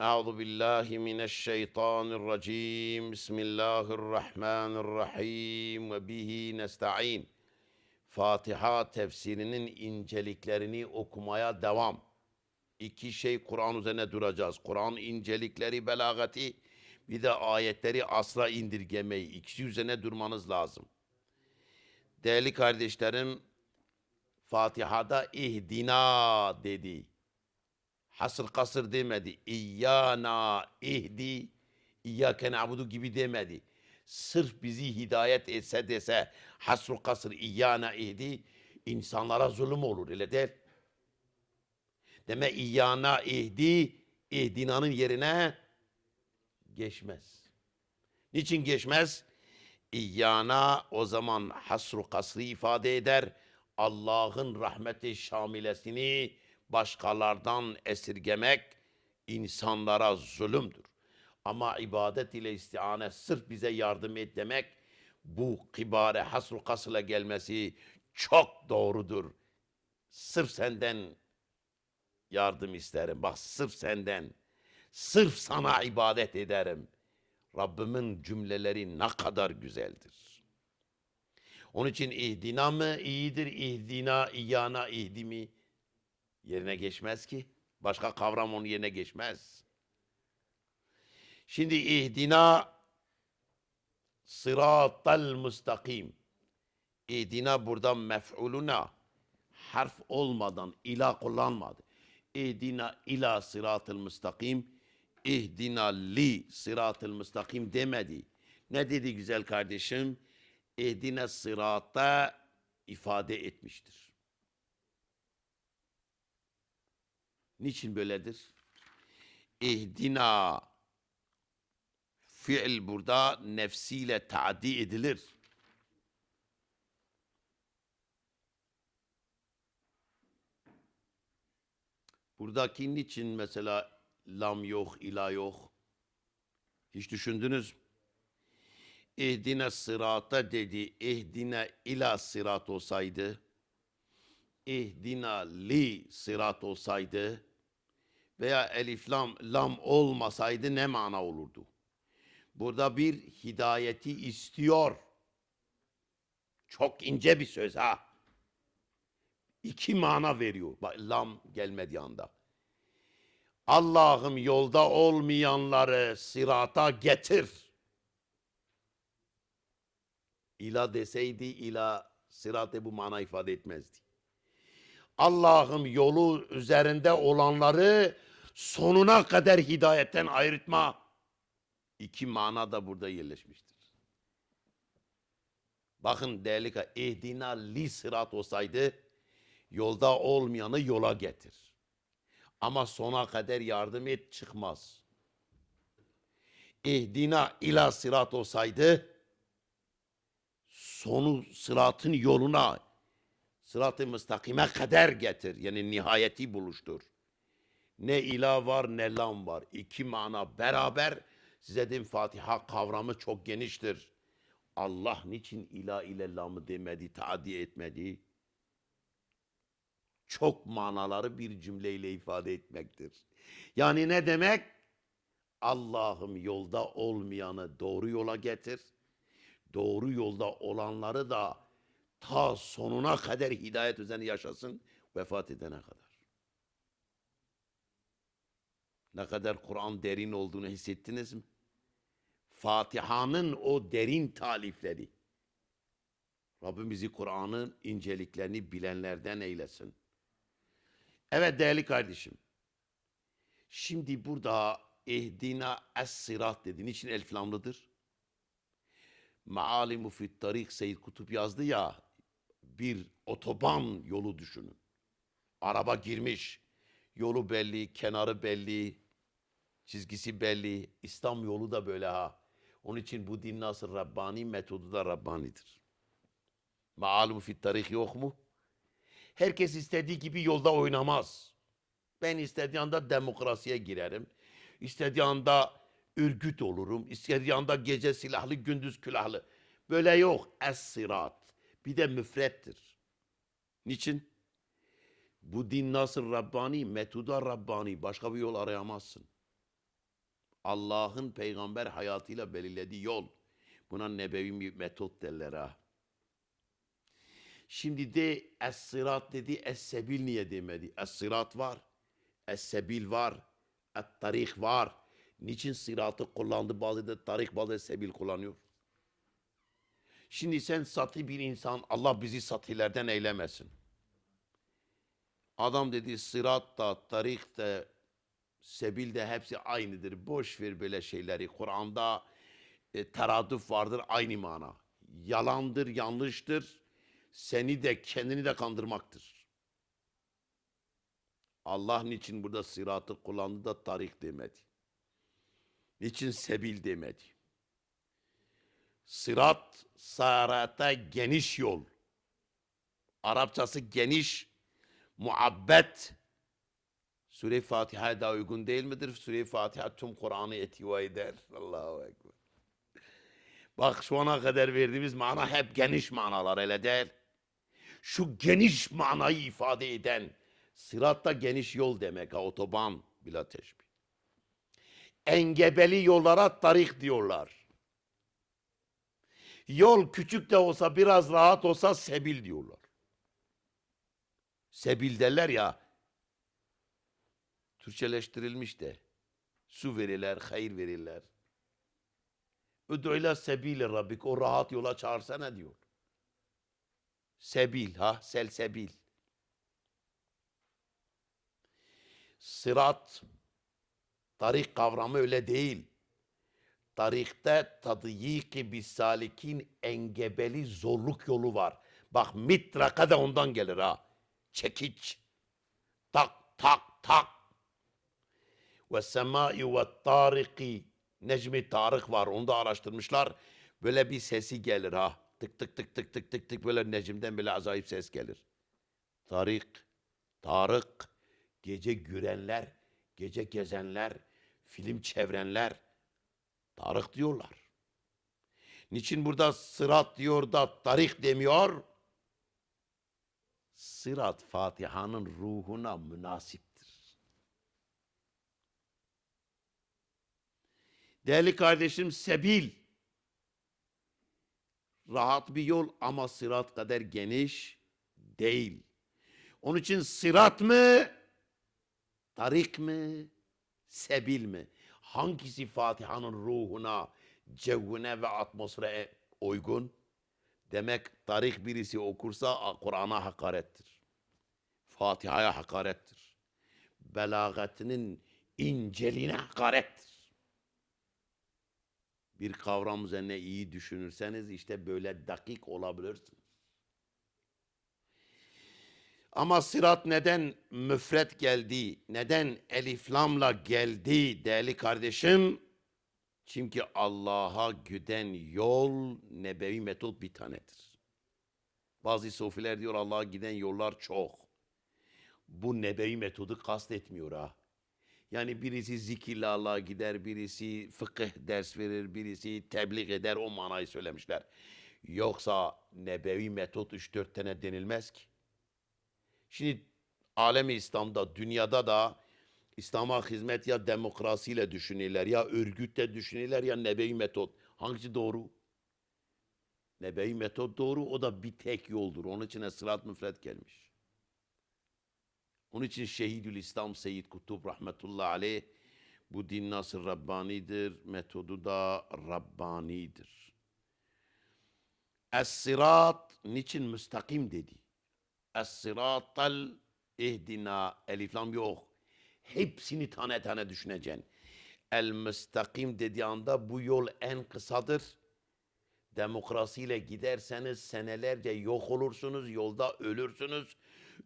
أعوذ بالله من الشيطان الرجيم بسم الله الرحمن الرحيم وبه نستعين Fatiha tefsirinin inceliklerini okumaya devam. İki şey Kur'an üzerine duracağız. Kur'an incelikleri, belagati, bir de ayetleri asla indirgemeyi. İkisi üzerine durmanız lazım. Değerli kardeşlerim, Fatiha'da ihdina dedi. Hasır kasır demedi. İyyana ihdi, İyyâke na'budu gibi demedi. Sırf bizi hidayet etse dese hasru kasır İyyana ihdi, insanlara zulüm olur öyle değil. Deme İyyana ihdi, ihdinanın yerine geçmez. Niçin geçmez? İyyana o zaman hasru kasrı ifade eder. Allah'ın rahmeti şamilesini başkalardan esirgemek insanlara zulümdür. Ama ibadet ile istiane sırf bize yardım et demek bu kibare hasru kasıla gelmesi çok doğrudur. Sırf senden yardım isterim. Bak sırf senden. Sırf sana ibadet ederim. Rabbimin cümleleri ne kadar güzeldir. Onun için ihdina mı iyidir, ihdina, iyana, ihdi mi? Yerine geçmez ki. Başka kavram onun yerine geçmez. Şimdi ihdina sıratal müstakim. İhdina burada mef'uluna harf olmadan ila kullanmadı. İhdina ila sıratal müstakim. İhdina li sıratal müstakim demedi. Ne dedi güzel kardeşim? İhdina sırata ifade etmiştir. Niçin böyledir? İhdina fiil burada nefsiyle taaddi edilir. Buradaki niçin mesela lam yok, ila yok? Hiç düşündünüz mü? İhdine sırata dedi, ihdine ila sırat olsaydı, ihdina li sırat olsaydı veya elif lam, lam olmasaydı ne mana olurdu? Burada bir hidayeti istiyor. Çok ince bir söz ha. İki mana veriyor. Bak lam gelmedi anda. Allah'ım yolda olmayanları sırata getir. İla deseydi ila sıratı bu mana ifade etmezdi. Allah'ım yolu üzerinde olanları sonuna kadar hidayetten ayırtma. İki mana da burada yerleşmiştir. Bakın değerli ka- ehdina li sırat olsaydı yolda olmayanı yola getir. Ama sona kadar yardım et çıkmaz. Ehdina ila sırat olsaydı sonu sıratın yoluna sırat-ı müstakime kadar getir. Yani nihayeti buluştur. Ne ilah var ne lam var. İki mana beraber size dedim Fatiha kavramı çok geniştir. Allah niçin ilah ile lamı demedi, taadi etmedi? Çok manaları bir cümleyle ifade etmektir. Yani ne demek? Allah'ım yolda olmayanı doğru yola getir. Doğru yolda olanları da ta sonuna kadar hidayet üzerine yaşasın vefat edene kadar. Ne kadar Kur'an derin olduğunu hissettiniz mi? Fatiha'nın o derin talifleri. Rabbim bizi Kur'an'ın inceliklerini bilenlerden eylesin. Evet değerli kardeşim. Şimdi burada ehdina es-sirat dedi. Niçin elif lamlıdır? Maalimu fit tarik Seyyid Kutup yazdı ya bir otoban yolu düşünün. Araba girmiş. Yolu belli, kenarı belli, çizgisi belli. İslam yolu da böyle ha. Onun için bu din nasıl Rabbani metodu da Rabbanidir. Maalimu fit tarik yok mu? Herkes istediği gibi yolda oynamaz. Ben istediği anda demokrasiye girerim. İstediği anda ürgüt olurum. İstediği anda gece silahlı, gündüz külahlı. Böyle yok. Es-sirat. Bir de müfrettir. Niçin? Bu din nasıl Rabbani? Metoda Rabbani. Başka bir yol arayamazsın. Allah'ın peygamber hayatıyla belirlediği yol. Buna nebevi bir metot derler ha. Şimdi de es-sırat dedi, es-sebil niye demedi? Es-sırat var, es-sebil var, et-tarih var. Niçin sıratı kullandı? Bazı da tarih, bazı da sebil kullanıyor. Şimdi sen satı bir insan, Allah bizi satılardan eylemesin. Adam dedi sırat da, tarih de, sebil de hepsi aynıdır. Boş ver böyle şeyleri. Kur'an'da e, teradüf vardır aynı mana. Yalandır, yanlıştır. Seni de kendini de kandırmaktır. Allah niçin burada sıratı kullandı da tarih demedi? Niçin sebil demedi? Sırat, sarata geniş yol. Arapçası geniş, muabbet. Sure-i Fatiha'ya daha uygun değil midir? Sure-i Fatiha tüm Kur'an'ı etiva eder. Allahu Ekber. Bak şu ana kadar verdiğimiz mana hep geniş manalar öyle değil. Şu geniş manayı ifade eden sırat da geniş yol demek ha otoban bila teşbih. Engebeli yollara tarih diyorlar. Yol küçük de olsa biraz rahat olsa sebil diyorlar. Sebil derler ya Türkçeleştirilmiş de. Su verirler, hayır verirler. Üdü'yle sebili Rabbik. O rahat yola çağırsana diyor. Sebil ha, selsebil. Sırat, tarih kavramı öyle değil. Tarihte tadyiki bis salikin engebeli zorluk yolu var. Bak mitraka da ondan gelir ha. Çekiç. Tak tak tak. Ve semai ve tariki. Necmi Tarık var. Onu da araştırmışlar. Böyle bir sesi gelir ha. Tık tık tık tık tık tık tık böyle Necim'den böyle acayip ses gelir. Tarık, Tarık, gece gürenler, gece gezenler, film çevrenler Tarık diyorlar. Niçin burada sırat diyor da Tarık demiyor? Sırat Fatiha'nın ruhuna münasiptir. Değerli kardeşim sebil. Rahat bir yol ama sırat kadar geniş değil. Onun için sırat mı? Tarik mi? Sebil mi? Hangisi Fatiha'nın ruhuna, cevhine ve atmosfere uygun? Demek tarih birisi okursa Kur'an'a hakarettir. Fatiha'ya hakarettir. Belagatının inceliğine hakarettir. Bir kavram üzerine iyi düşünürseniz işte böyle dakik olabilirsiniz. Ama sırat neden müfret geldi? Neden eliflamla geldi değerli kardeşim? Çünkü Allah'a güden yol nebevi metot bir tanedir. Bazı sofiler diyor Allah'a giden yollar çok. Bu nebevi metodu kastetmiyor ha. Yani birisi zikirle Allah'a gider, birisi fıkıh ders verir, birisi tebliğ eder o manayı söylemişler. Yoksa nebevi metot 3-4 tane denilmez ki. Şimdi alemi İslam'da, dünyada da İslam'a hizmet ya demokrasiyle düşünürler, ya örgütle düşünürler, ya nebevi metot. Hangisi doğru? Nebevi metot doğru, o da bir tek yoldur. Onun için sırat müfret gelmiş. Onun için Şehidül İslam Seyyid Kutup rahmetullahi aleyh bu din nasıl Rabbanidir, metodu da Rabbanidir. Es-sırat niçin müstakim dedi? Es-sıratal ihdina eliflam yok. Hepsini tane tane düşüneceksin. El müstakim dediği anda bu yol en kısadır. Demokrasiyle giderseniz senelerce yok olursunuz, yolda ölürsünüz.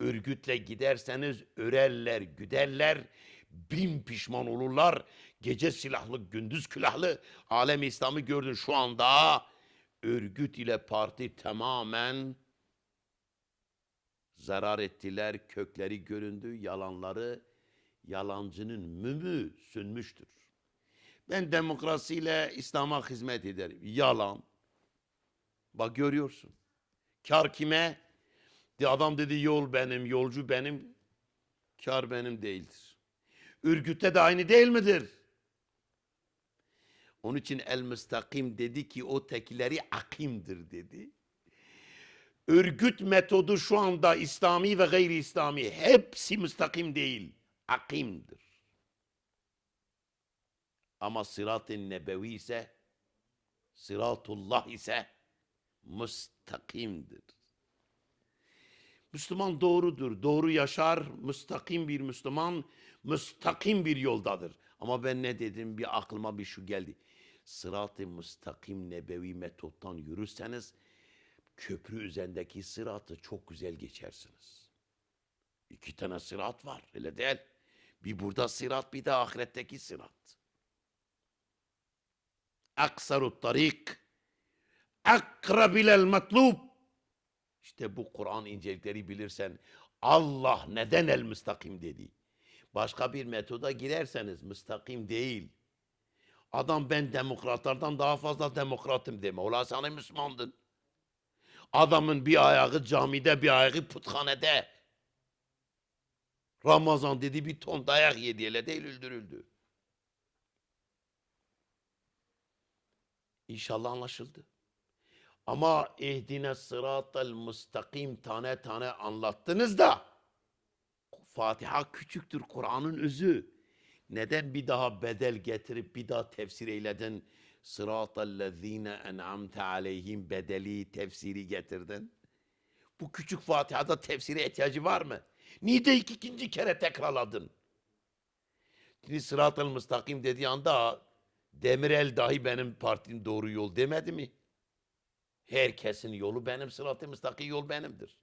Örgütle giderseniz örerler, güderler, bin pişman olurlar. Gece silahlı, gündüz külahlı. Alem İslam'ı gördün şu anda. Örgüt ile parti tamamen zarar ettiler, kökleri göründü, yalanları, yalancının mümü sönmüştür. Ben demokrasiyle İslam'a hizmet ederim. Yalan. Bak görüyorsun. Kar kime? Adam dedi yol benim, yolcu benim. Kar benim değildir. Ürgütte de aynı değil midir? Onun için el müstakim dedi ki o tekileri akimdir dedi. Örgüt metodu şu anda İslami ve gayri İslami hepsi müstakim değil, akimdir. Ama sırat-ı nebevi ise, sıratullah ise müstakimdir. Müslüman doğrudur, doğru yaşar, müstakim bir Müslüman, müstakim bir yoldadır. Ama ben ne dedim bir aklıma bir şu geldi. Sırat-ı müstakim nebevi metottan yürürseniz köprü üzerindeki sıratı çok güzel geçersiniz. İki tane sırat var öyle değil. Bir burada sırat bir de ahiretteki sırat. Aksarut tarik akrabilel matlub işte bu Kur'an incelikleri bilirsen Allah neden el müstakim dedi. Başka bir metoda girerseniz müstakim değil. Adam ben demokratlardan daha fazla demokratım deme. Ola sen Müslümandın. Adamın bir ayağı camide bir ayağı puthanede. Ramazan dedi bir ton dayak yedi hele değil öldürüldü. İnşallah anlaşıldı. Ama ehdine sıratel müstakim tane tane anlattınız da Fatiha küçüktür Kur'an'ın özü. Neden bir daha bedel getirip bir daha tefsir eyledin? Sıratellezine en'amte aleyhim bedeli tefsiri getirdin. Bu küçük Fatiha'da tefsire ihtiyacı var mı? Niye de iki- ikinci kere tekrarladın? Şimdi sıratel müstakim dediği anda Demirel dahi benim partim doğru yol demedi mi? Herkesin yolu benim, sırat-ı müstakim yol benimdir.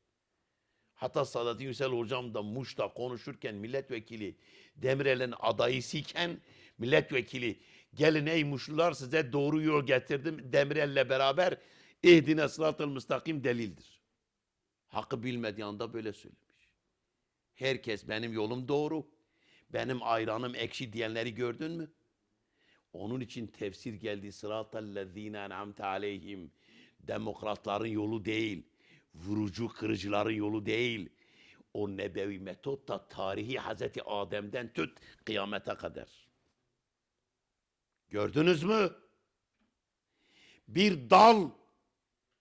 Hatta Sadat Yüksel hocam da Muş'ta konuşurken milletvekili Demirel'in adayısıyken milletvekili gelin ey Muşlular size doğru yol getirdim Demirel'le beraber ehdine sırat-ı müstakim delildir. Hakkı bilmediği anda böyle söylemiş. Herkes benim yolum doğru. Benim ayranım ekşi diyenleri gördün mü? Onun için tefsir geldi. Sıratallezine en'amte aleyhim. Demokratların yolu değil. Vurucu kırıcıların yolu değil. O nebevi metot da tarihi Hazreti Adem'den tut kıyamete kadar. Gördünüz mü? Bir dal,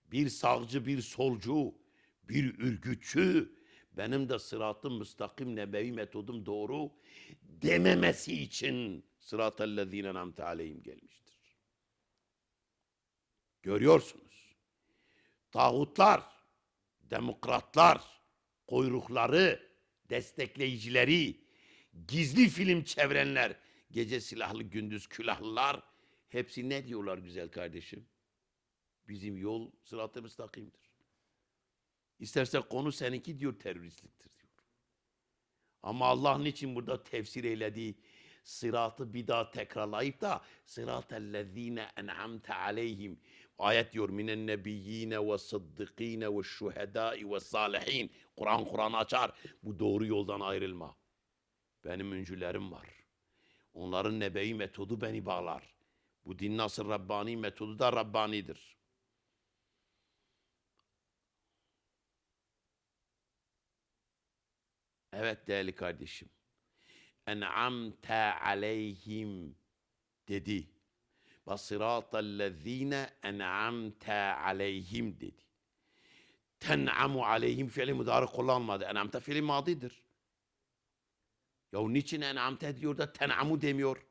bir sağcı, bir solcu, bir ürgütçü, benim de sıratım müstakim nebevi metodum doğru dememesi için sıratellezine namte aleyhim gelmiştir. Görüyorsunuz. Tağutlar, demokratlar, kuyrukları, destekleyicileri, gizli film çevrenler, gece silahlı gündüz külahlılar hepsi ne diyorlar güzel kardeşim? Bizim yol sırat-ı müstakimdir. İsterse konu seninki diyor teröristliktir diyor. Ama Allah niçin burada tefsir eylediği sıratı bir daha tekrarlayıp da sıratellezine en'amte aleyhim ayet diyor minen nebiyyine ve sıddıkine ve şuhedai ve salihin Kur'an Kur'an açar. Bu doğru yoldan ayrılma. Benim öncülerim var. Onların nebevi metodu beni bağlar. Bu din nasıl Rabbani? Metodu da Rabbanidir. Evet değerli kardeşim. En'amte aleyhim dedi. Basıratallezine en'amte aleyhim dedi. Ten'amu aleyhim fiili müdari kullanmadı. En'amte fiili madidir. Ya niçin en'amte diyor da ten'amu demiyor?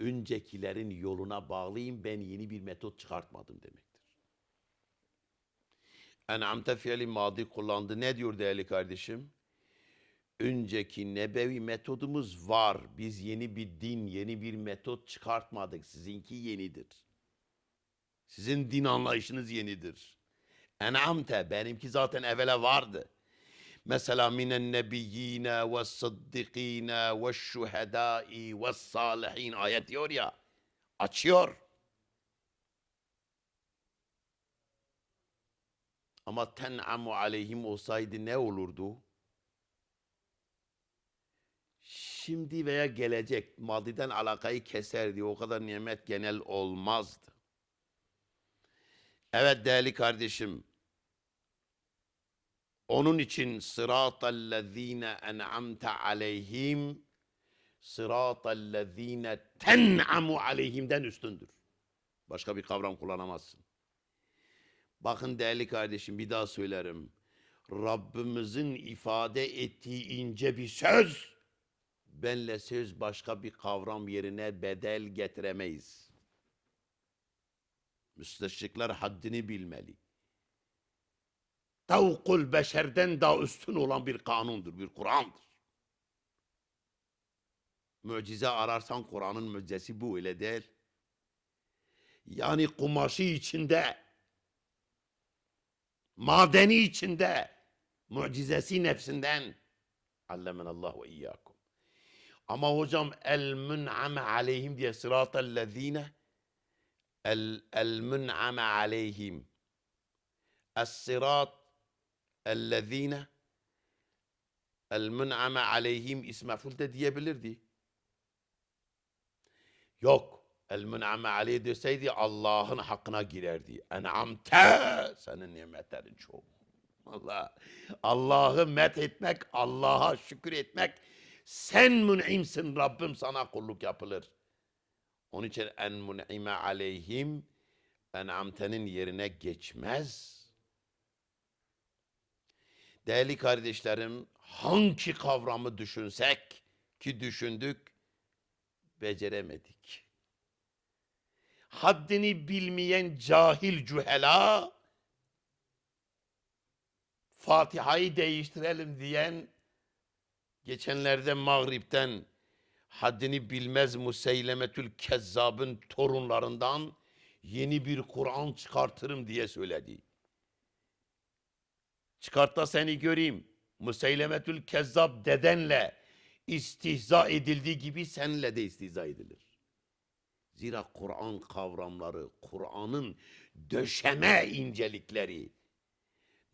Öncekilerin yoluna bağlıyım ben yeni bir metot çıkartmadım demektir. En'amte fiili madi kullandı. Ne diyor değerli kardeşim? Önceki nebevi metodumuz var. Biz yeni bir din, yeni bir metot çıkartmadık. Sizinki yenidir. Sizin din anlayışınız yenidir. En'amte, benimki zaten evvela vardı. Mesela minen nebiyyine ve sıddikine ve şuhedai ve salihin ayet diyor ya. Açıyor. Ama ten'amu aleyhim olsaydı ne olurdu? Şimdi veya gelecek madiden alakayı keserdi. O kadar nimet genel olmazdı. Evet değerli kardeşim. Onun için sıratallezine en'amte aleyhim sıratallezine ten'amu aleyhimden üstündür. Başka bir kavram kullanamazsın. Bakın değerli kardeşim bir daha söylerim. Rabbimizin ifade ettiği ince bir söz, benle söz başka bir kavram yerine bedel getiremeyiz. Müsteşrikler haddini bilmeli. Tavkul beşerden daha üstün olan bir kanundur, bir Kur'an'dır. Mucize ararsan Kur'an'ın mucizesi bu öyle değil. Yani kumaşı içinde, madeni içinde, mucizesi nefsinden. Allemenallahu ve iyyakum. Ama hocam el mün'ame aleyhim diye sıratellezine el, el mün'ame aleyhim es-sırat ellezine el mün'ame aleyhim ismaful de diyebilirdi. Yok. El mün'ame aleyh deseydi Allah'ın hakkına girerdi. En'amte senin nimetlerin çok. Allah Allah'ı met etmek, Allah'a şükür etmek. Sen mün'imsin Rabbim sana kulluk yapılır. Onun için en mün'ime aleyhim en'amtenin yerine geçmez. Değerli kardeşlerim, hangi kavramı düşünsek ki düşündük, beceremedik. Haddini bilmeyen cahil cühela, Fatiha'yı değiştirelim diyen, geçenlerde Mağrib'den haddini bilmez Museylemetül Kezzab'ın torunlarından yeni bir Kur'an çıkartırım diye söyledi. Çıkart da seni göreyim. Museylemetül Kezzab dedenle istihza edildiği gibi seninle de istihza edilir. Zira Kur'an kavramları, Kur'an'ın döşeme incelikleri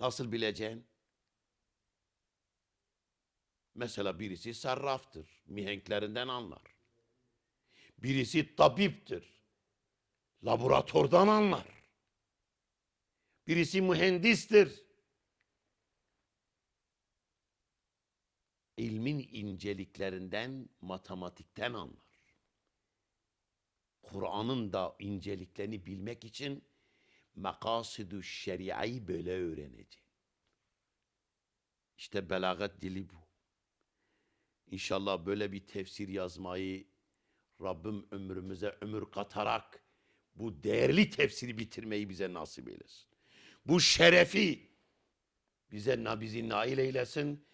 nasıl bileceksin? Mesela birisi sarraftır, mihenklerinden anlar. Birisi tabiptir, laboratuvardan anlar. Birisi mühendistir, ilmin inceliklerinden, matematikten anlar. Kur'an'ın da inceliklerini bilmek için makasidu şeriayı böyle öğrenecek. İşte belagat dili bu. İnşallah böyle bir tefsir yazmayı Rabbim ömrümüze ömür katarak bu değerli tefsiri bitirmeyi bize nasip eylesin. Bu şerefi bize bizi nail eylesin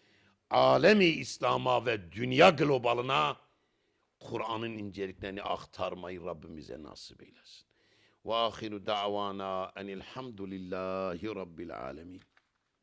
alemi İslam'a ve dünya globalına Kur'an'ın inceliklerini aktarmayı Rabbimize nasip eylesin. Ve ahiru da'vana enilhamdülillahi rabbil alemin.